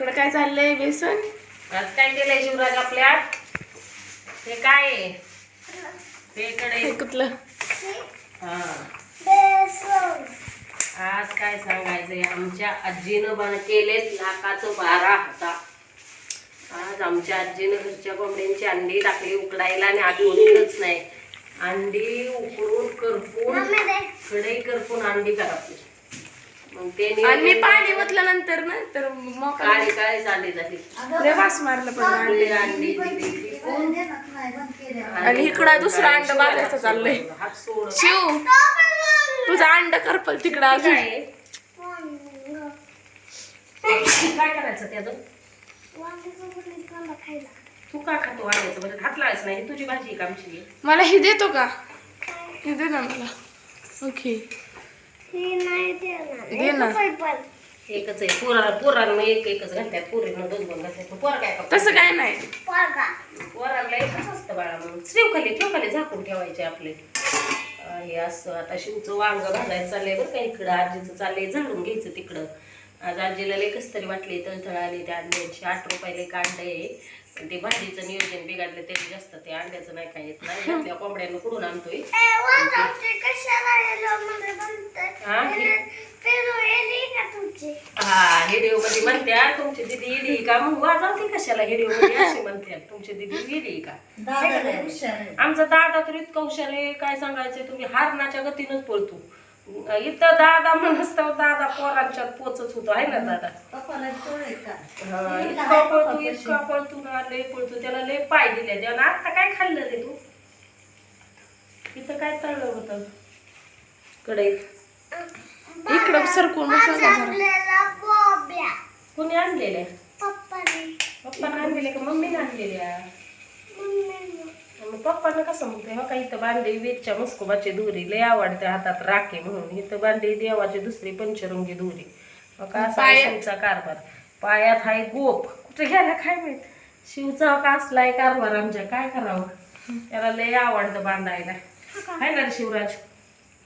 इकडं काय चाललंय बेसन? आज काय केलंय शिवराज आपल्या हे काय? आहे? ते हे इकडे कुठलं? हा. आज काय सांगायचंय? आमच्या आजीनं बन केलेत लाखाचं बारा हाता. आज आमच्या आजीनं घरच्या कोंबड्यांची अंडी टाकली उकडायला आणि आधी उडीतच नाही. अंडी उकडून करपून कढई करपून अंडी करावी मग ते आणि मी नियोजन- पाणी ओतल्यानंतर ना तर मग काळी काळी अंडी झाली लय वास मारलं पण अंडी. दिली. आणि इकडं दुसरं अंड बाजायचं चाललंय. हात सोड. शिव तुझं अंड करपल तिकडं अजून. काय करायचं त्याचं तू का खातो वाढायचं बरं हात लावायचं नाही. ही तुझी भाजी आहे का आमची? आहे? मला हे देतो का? हे दे ना मला. ओके. दे ना. एकच आहे. पोरा पोरांना एक एकच घालतात पोरींना दोन दोन घालतात पोर काय करतात? तसं काय नाही. पोरांना एकच असतं बाळा म्हणून श्रीव खाली ठेव खाली झाकून ठेवायचे आपले. अं, हे असं आता शिवचं वांग भाजायचं चाललंय बरं का इकडं. आजीचं चाललंय झाडून घ्यायचं तिकडं. आज आजीला लय कस तरी वाटले तळतळ आले त्या अंड्यांची आठ रुपयाला एक अंड आहे. पण ते भाजीचं नियोजन बिघडलं त्याचे जास्त ते अंड्याचं नाही काय येत. नाही आपल्या कोंबड्यानं कुठून आणतोय? हा, हा हिडिओ मध्ये म्हणत्या तुमची दिदी इडी का? मग वाजवते कशाला हिडिओ मध्ये अशी म्हणत्या तुमची दिदी इडी का? आमचा दादा तर इतका हुशार आहे काय सांगायचं तुम्ही? हारणाच्या गतीनच पळतो. इथं दादा म्हणस तर दादा पोरांच्यात पोचच होतो आहे ना दादा? हा, इतका पळतो इतका पळतो ना लय पळतो. त्याला लय पाय दिले. त्यानं आता काय खाल्लं रे तू? इथं काय तळलं होतं? कढईत. इकडं सरकून कोणी आणलेल्या पप्पाने. आणलेल्या का मम्मीने आणलेल्या पप्पानं कसं म्हणते हो का इथं बांधली वेदच्या मस्कोबाची दुरी लय आवडते हातात राखे म्हणून. इथं बांधली देवाची दुसरी पंचरंगी दुरी. हो का असा आहे? शिवचा कारभार. पायात हाय गोप. कुठे गेला काय माहीत? शिवचा हो का असलाय कारभार आमच्या. काय करावं? त्याला लय आवडतं बांधायला. हाय ना शिवराज?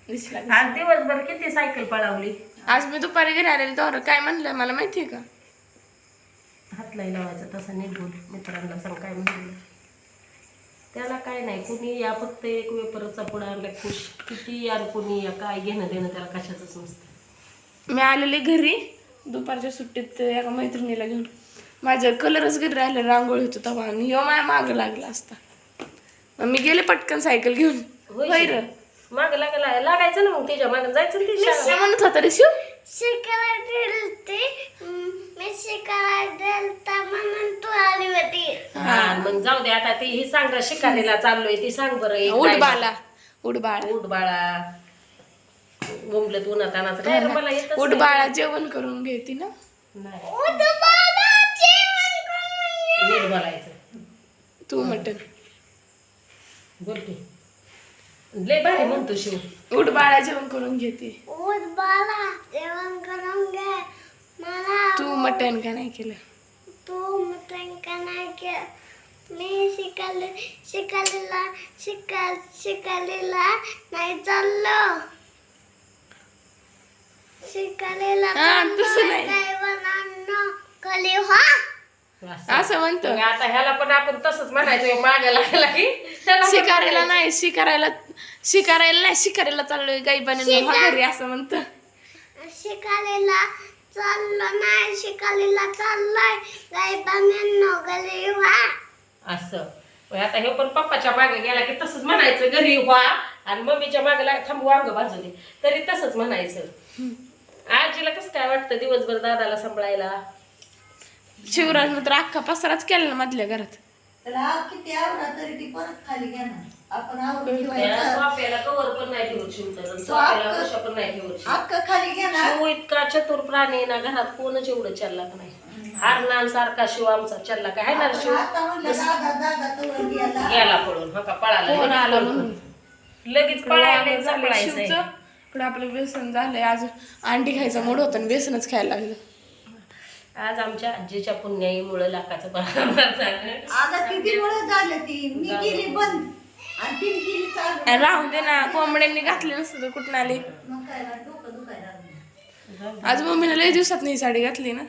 आज दिवसभर किती सायकल पळावली? आज मी दुपारी घरी आलेली तर काय म्हणलं मला माहितीये का? हात नाही लावायचा तसा नीट बोल मित्रांना सांग काय म्हणलं. त्याला काय नाही कुणी या फक्त एक वेपरचा पुढे आणला खुश. किती यार कुणी या काय घेणं देणं त्याला कशाचंच नसतं. मी आलेले घरी दुपारच्या सुट्टीत एका मैत्रिणीला घेऊन. माझ्या कलरच घरी राहिले रांगोळी होतो तेव्हा. आणि ह्यो माझ्या मागं लागला असता. मग मी गेले पटकन सायकल घेऊन. होय. होय रे. माग लागायला लागायचं ना मग तिच्या मागं. जायचं ना ती मी शाळेला. म्हणत होता रे शिव. हा मग जाऊ दे आता ती ही सांग शिकारीला चाललोय. ती सांग बरं एक उड काय- बाला उड बाळा. उठ बाळा. बोंबलत उन्हात आणायचं काय रे, मला. बाळा जेवण करून घेते ना. नाही. नीट बोलायचं. तू मटन. बोल की. लय भारी म्हणतो शिव. उड बाळा जेवण करून घेते जेवण करून घे. मला तू मटन का नाही केलं? तू मटण का नाही केलं? मी शिकाले शिकालेला शिका शिकालेला नाही चाललो. शिकालेला हा, कली असं. म्हणतो. आता ह्याला पण आपण तसंच म्हणायचं मागे लागला की शिकारायला नाही शिकारायला शिकारायला नाही शिकारायला चाललोय गाई बनवून घरी असं म्हणतं. शिकालेला चाललो नाही शिकालेला चाललोय. कली व्हा असं. मग आता हे पण पप्पाच्या मागे गेला की तसंच म्हणायचं घरी व्हा. आणि मम्मीच्या मागे लाग थांबू वांग बाजूने तरी तसंच म्हणायचं. आजीला कसं काय वाटतं दिवसभर दादाला सांभाळायला? शिवराज तर अख्खा पसराच केला ना मधल्या घरात. त्याला किती तरी ती परत खाली घेणार. आपण आवडून त्याला ठेवायचं. स्वाप्याला कवर पण नाही ठेवत शिवतर आणि स्वाप्याला कशा पण नाही ठेवत शिव. अख्खं खाली घेणार. शिव इतका चतुर प्राणी आहे ना घरात कोणच एवढं चाललाक नाही. हारणार सारखा शिव आमचा चालला काय हाय ना रे शिव? आता म्हणलं दादा दादा तर गेला गेला पळून हा का? पळाला कोण आलं लगेच म्हणून? लगेच पळायला शिवचं. इकडं आपलं बेसन झालंय. आज अंडी खायचा मूड होता आणि बेसनच खायला लागलं. आज आमच्या आजीच्या पुण्याईमुळे लाखाचं आता किती वेळ झालं ती? मी केली बंद. आणि ती केली चालू. आणि राहून दे ना कोंबड्यांनी घातली नसतं तर कुठून आली? मग काय डोकं दुखायला लागलं. आज मम्मीने लय दिवसात नाही साडी घातली ना.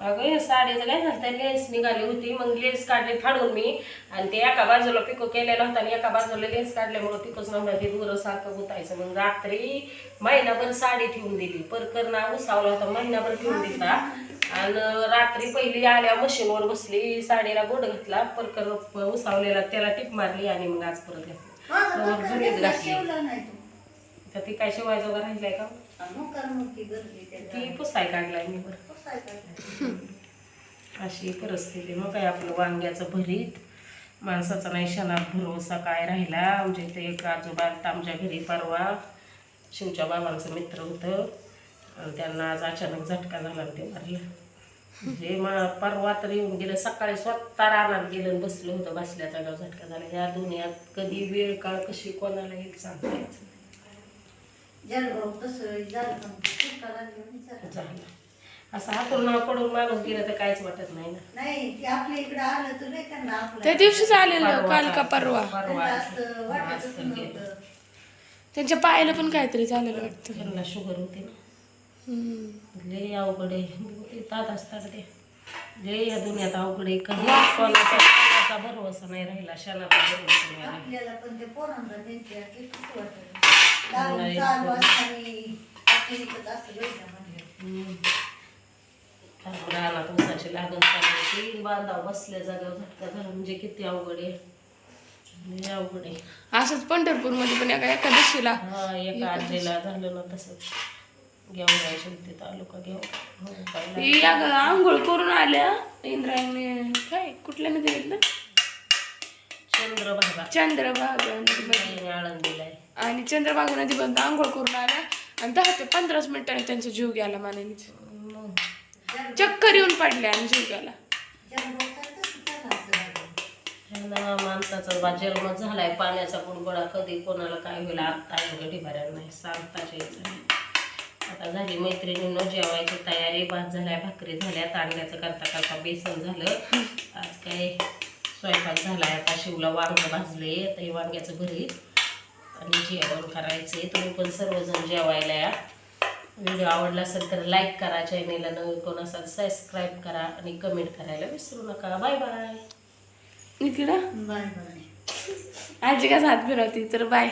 अगं या साडीचं काय झालं त्या लेन्स निघाली होती. मग लेन्स काढली फाडून मी. आणि ते एका बाजूला पिको केलेला होता आणि एका बाजूला लेन्स काढल्यामुळे पिकोच नव्हता. ते दूर सारखं गुतायचं. मग रात्री महिनाभर साडी ठेवून दिली. परकरना उसावला होता महिनाभर ठेवून दिला आणि रात्री पहिली आल्या मशीनवर बसली साडीला गोड घातला परकर उसावलेला त्याला टिप मारली आणि मग आज परत घातली. तर घातली. तू. तर ती काय शिवायचं राहिलंय का? ती पुसाय काढलाय मी बरं. अशी परिस्थिती. मग काय आपलं वांग्याचं भरीत. माणसाचा नाही क्षणात भरोसा काय राहिला. आमच्या इथे एक आजोबा आमच्या घरी परवा. शिवच्या बाबांचं मित्र होतं. आणि त्यांना आज अचानक झटका झाला ते मारलं. म्हणजे मग परवा तर येऊन गेलं. सकाळी स्वतः रानात गेलं आणि बसलं होतं. बसल्याचा गाव झटका झाला. या दुनियात कधी वेळ काळ कशी कोणाला येईल सांगता यायचं झालं. असं हातून पडून माणूस गेलं तर काहीच वाटत नाही ना. नाही ते आपल्या इकडे आलं तर नाही त्यांना आपलं? त्या दिवशीच आलेलं काल का परवा? परवा त्यांना असं वाटतच असं गेलं. नव्हतं. त्यांच्या पायाला पण काहीतरी झालेलं वाटतं. त्यांना शुगर होती ना. हम्म. लय अवघड आहे. तात असतात ते. लय या दुनियात अवघड आहे. कधी कोणाचा नाही राहिला क्षणाचा भरोसा नाही राहिला. आपल्याला पण ते पोरांना त्यांच्या कितीच वाटत. दारू चालू असताना आपल्या इकडं असं घडलं म्हणजे? हम्म. बांधाव बसल्या झटका झाला म्हणजे किती अवघड आहे. अवघड आहे. असंच पंढरपूरमध्ये पण एका एकादशीला. हा एका आजीला झालं ना तसंच. घेऊन तालुका हो, आंघोळ करून आल्या. इंद्रायणी काय? कुठल्या नदीत ना चंद्रभागा चंद्रभागा नदीमध्ये आळंदीला आणि चंद्रभागा नदीपर्यंत आंघोळ करून आल्या. आणि दहा ते पंधराच मिनिटांनी त्यांचा जीव गेला मानेनीच. चक्कर येऊन पडल्या आणि जीव गेला. ह्यांना माणसाचा बा जन्म झालाय पाण्याचा बुडबुडा कधी कोणाला काय होईल आत्ता एवढं ढिबाऱ्या नाही सांगताच यायचं आता झाली मैत्रिणीनं जेवायची तयारी भात झालाय भाकरी झाल्या तांदळाचं करता करता बेसन झालं. आज काय स्वयंपाक झालाय आता शिवला वांग भाजले आता हे वांग्याचं भरीत आणि जेवण करायचे तुम्ही पण सर्वजण जेवायला या. व्हिडिओ आवडला असेल तर लाईक करा चॅनेलला नवीन कोण असाल सबस्क्राईब करा आणि कमेंट करायला विसरू नका. बाय बाय निकिडा बाय बाय आजी का हात फिरवती? तर बाय.